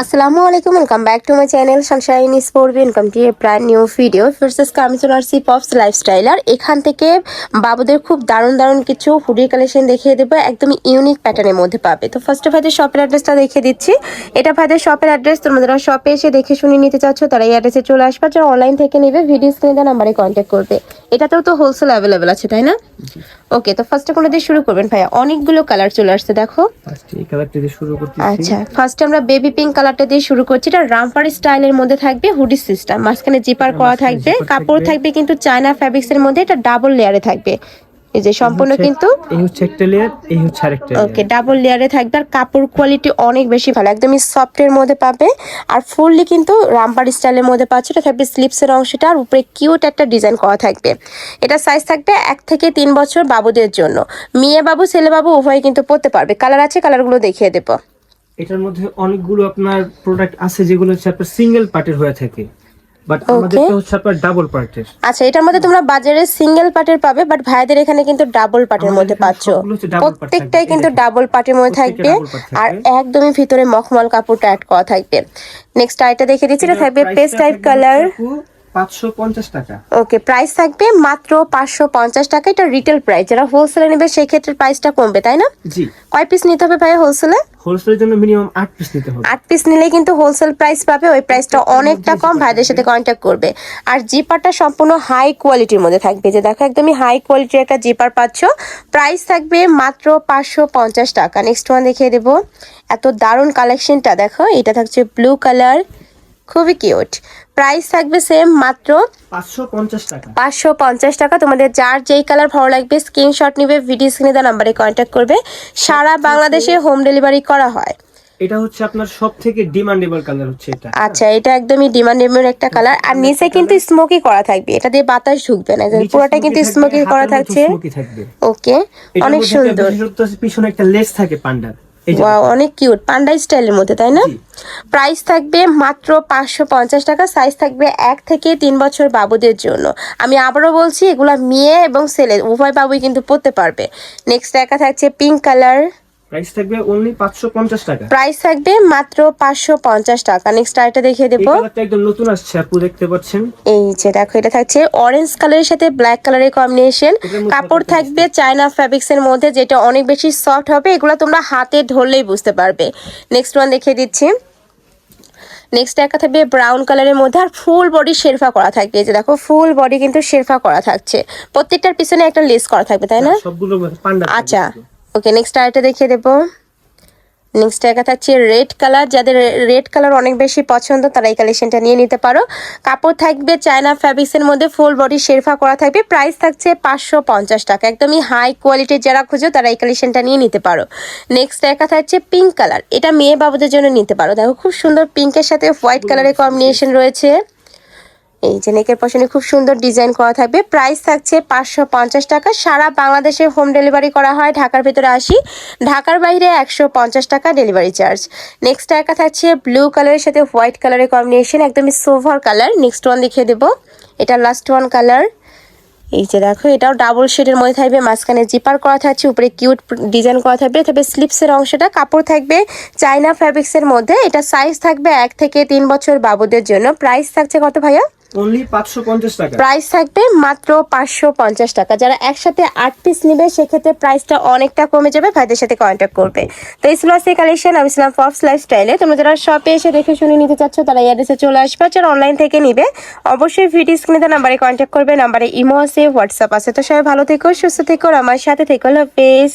আসসালামু আলাইকুম welcome back to my channel sunshine sport welcome to a brand new video ফার্সেস কামিশনারসি pops lifestyle আর এখান থেকে বাবুদের খুব দারুণ দারুণ কিছু হুডির কালেকশন দেখিয়ে দেবো। একদমই ইউনিক প্যাটার্নের মধ্যে পাবে। তো ফার্স্ট ফার্স্টে ভাইদের শপের অ্যাড্রেসটা দেখিয়ে দিচ্ছি। এটা ভাইদের শপের অ্যাড্রেস তোমাদের শপে এসে দেখে শুনে নিতে চাচ্ছ, তারা এই অ্যাড্রেসে চলে আসবে। যারা অনলাইন থেকে নেবে ভিডিও স্ক্রিনে নাম্বারে কন্ট্যাক্ট করবে। এটাতেও তো হোলসেল অ্যাভেলেবেল আছে তাই না? ওকে তো ফার্স্টে কোনো দিয়ে শুরু করবেন? ভাইয়া অনেকগুলো কালার চলে আসছে দেখো। এই কালারটা দিয়ে শুরু আচ্ছা ফার্স্টে আমরা বেবি পিঙ্ক কালারটা দিয়ে শুরু করছি। এটা রামপার স্টাইলের মধ্যে থাকবে হুডি সিস্টেম মাঝখানে জিপার করা থাকবে কাপড় থাকবে। কিন্তু চায়না ফ্যাব্রিক্স এর মধ্যে এটা ডাবল লেয়ারে থাকবে। এই যে সম্পূর্ণ কিন্তু এই হচ্ছে একটা লেয়ার এই হচ্ছে আরেকটা ওকে ডাবল লেয়ারে থাকবে আর কাপড় কোয়ালিটি অনেক বেশি ভালো একদমই সফট এর মধ্যে পাবে আর ফুললি কিন্তু রামপার স্টাইলের মধ্যে পাচ্ছে এটা থাকবে স্লিপসের অংশটা আর উপরে কিউট একটা ডিজাইন করা থাকবে। এটা সাইজ থাকবে এক থেকে তিন বছর বাবুদের জন্য। মেয়ে বাবু ছেলে বাবু উভয় কিন্তু পড়তে পারবে। কালার আছে কালারগুলো দেখিয়ে দেবো। এটার মধ্যে অনেকগুলো আপনার প্রোডাক্ট আছে যেগুলো হচ্ছে আপনার সিঙ্গেল পার্টের হয়ে থাকে। বাট আমাদেরটা হচ্ছে আপনার ডাবল পার্টের আচ্ছা এটার মধ্যে তোমরা বাজারে সিঙ্গেল পার্টের পাবে বাট ভাইদের এখানে কিন্তু ডাবল পার্টের মধ্যে পাচ্ছ। প্রত্যেকটাই কিন্তু ডাবল পার্টের মধ্যে থাকবে। আর একদমই ভিতরে মখমল কাপড়টা অ্যাড করা থাকবে। নেক্সট আইটা দেখে দিচ্ছি এটা থাকবে পেস্ট টাইপ কালার টাকা। ওকে প্রাইস থাকবে মাত্র পাঁচশো পঞ্চাশ টাকা। এটা রিটেল প্রাইস যারা হোলসেলে নেবে সেই ক্ষেত্রে প্রাইসটা কমবে তাই না? জি। কয় পিস নিতে হবে ভাই হোলসেলে হোলসেলের জন্য মিনিমাম আট পিস নিতে হবে। আট পিস নিলে কিন্তু হোলসেল প্রাইস পাবে ওই প্রাইসটা অনেকটা কম ভাইদের সাথে কন্ট্যাক্ট করবে। আর জিপারটা সম্পূর্ণ হাই কোয়ালিটির মধ্যে থাকবে। যে দেখো একদমই হাই কোয়ালিটির একটা জিপার পাচ্ছ। প্রাইস থাকবে মাত্র পাঁচশো পঞ্চাশ টাকা। নেক্সট ওয়ান দেখিয়ে দেবো। এত দারুণ কালেকশনটা দেখো এটা থাকছে ব্লু কালার খুবই কিউট প্রাইস থাকবে সেম মাত্র পাঁচশো পঞ্চাশ টাকা। তোমাদের যার যেই কালার ভালো লাগবে স্ক্রিনশট নিবে ভিডিও স্ক্রিনে দেওয়া নাম্বারে কন্ট্যাক্ট করবে। সারা বাংলাদেশে হোম ডেলিভারি করা হয়। এটা হচ্ছে আপনার সব থেকে ডিমান্ডেবল কালার হচ্ছে এটা। আচ্ছা এটা একদমই ডিমান্ডেবল একটা কালার আর নিচে কিন্তু স্মোকি করা থাকবে। এটা দিয়ে বাতাস ঢুকবে না। পুরোটা কিন্তু স্মোকি করা থাকছে। ওকে অনেক সুন্দর। পিছনে একটা লেস থাকে পান্ডার। অনেক কিউট পান্ডা স্টাইলের মধ্যে তাই না। প্রাইস থাকবে মাত্র পাঁচশো পঞ্চাশ টাকা সাইজ থাকবে এক থেকে তিন বছর বাবুদের জন্য। আমি আবারও বলছি এগুলা মেয়ে এবং ছেলে উভয় বাবুই কিন্তু পড়তে পারবে। নেক্সট একা থাকছে পিঙ্ক কালার প্রাইস থাকবে অনলি পাঁচশো পঞ্চাশ টাকা। প্রাইস থাকবে মাত্র পাঁচশো পঞ্চাশ টাকা। নেক্সট আরেকটা দেখিয়ে এই দেবো। কালারটা একদম নতুন আসছে আপু দেখতে পাচ্ছেন? এই যে দেখো এটা থাকছে অরেঞ্জ কালারের সাথে ব্ল্যাক কালারের কম্বিনেশন কাপড় থাকবে চায়না ফ্যাব্রিক্স এর মধ্যে যেটা অনেক বেশি সফট হবে। এগুলো তোমরা হাতে ধরলেই বুঝতে পারবে। নেক্সট ওয়ান দেখিয়ে দিচ্ছি। নেক্সট একটা থাকবে ব্রাউন কালারের মধ্যে আর ফুল বডি শেরফা করা থাকবে। এই যে দেখো ফুল বডি কিন্তু শেরফা করা থাকছে। প্রত্যেকটার পিছনে একটা লেস করা থাকবে তাই না? সবগুলো পান্ডা আচ্ছা। ওকে নেক্সট আরেকটা দেখিয়ে দেবো। নেক্সট একা থাকছে রেড কালার যাদের রেড কালার অনেক বেশি পছন্দ, তারা এই কালেকশনটা নিয়ে নিতে পারো। কাপড় থাকবে চায়না ফ্যাব্রিক্সের মধ্যে ফুল বডি শেরফা করা থাকবে। প্রাইস থাকছে পাঁচশো পঞ্চাশ টাকা। একদমই হাই কোয়ালিটির যারা খুঁজো, তারা এই কালেকশনটা নিয়ে নিতে পারো। নেক্সট একা থাকছে পিঙ্ক কালার এটা মেয়ে বাবুদের জন্য নিতে পারো। দেখো, খুব সুন্দর পিঙ্কের সাথে হোয়াইট কালারের কম্বিনেশন রয়েছে। এই যে নেকের পশনে খুব সুন্দর ডিজাইন করা থাকবে। প্রাইস থাকছে পাঁচশো পঞ্চাশ টাকা। সারা বাংলাদেশে হোম ডেলিভারি করা হয়। ঢাকার ভেতরে আসি। ঢাকার বাইরে একশো পঞ্চাশ টাকা ডেলিভারি চার্জ নেক্সট একা থাকছে ব্লু কালারের সাথে হোয়াইট কালারের কম্বিনেশন একদমই সোভার কালার নেক্সট ওয়ান দেখিয়ে দেবো। এটা লাস্ট ওয়ান কালার এই যে দেখো, এটাও ডাবল শেডের মধ্যে থাকবে। মাঝখানে জিপার করা থাকছে, উপরে কিউট ডিজাইন করা থাকবে। তবে স্লিপসের অংশটা কাপড় থাকবে চাইনা ফ্যাব্রিক্সের মধ্যে। এটা সাইজ থাকবে এক থেকে তিন বছর বাবুদের জন্য। প্রাইস থাকছে কত ভাইয়া? অনলি পাঁচশো পঞ্চাশ টাকা। প্রাইস থাকবে মাত্র পাঁচশো পঞ্চাশ টাকা। যারা একসাথে আট পিস নেবে, সেক্ষেত্রে প্রাইসটা অনেকটা কমে যাবে, ভাইদের সাথে কন্ট্যাক্ট করবে। তো এই ছিল কালেকশন আমি ছিলাম ফক্স লাইফস্টাইলে তোমরা যারা শপে এসে দেখে শুনে নিতে চাচ্ছ, তারা অ্যাড্রেসে চলে আসবে। যারা অনলাইন থেকে নিবে, অবশ্যই ভিডিও স্ক্রিনে নাম্বারে কন্ট্যাক্ট করবে। নাম্বারে ইমো আছে হোয়াটসঅ্যাপ আছে। তো সবাই ভালো থেকো, সুস্থ থেকো আমার সাথে থেকো। হাফেজ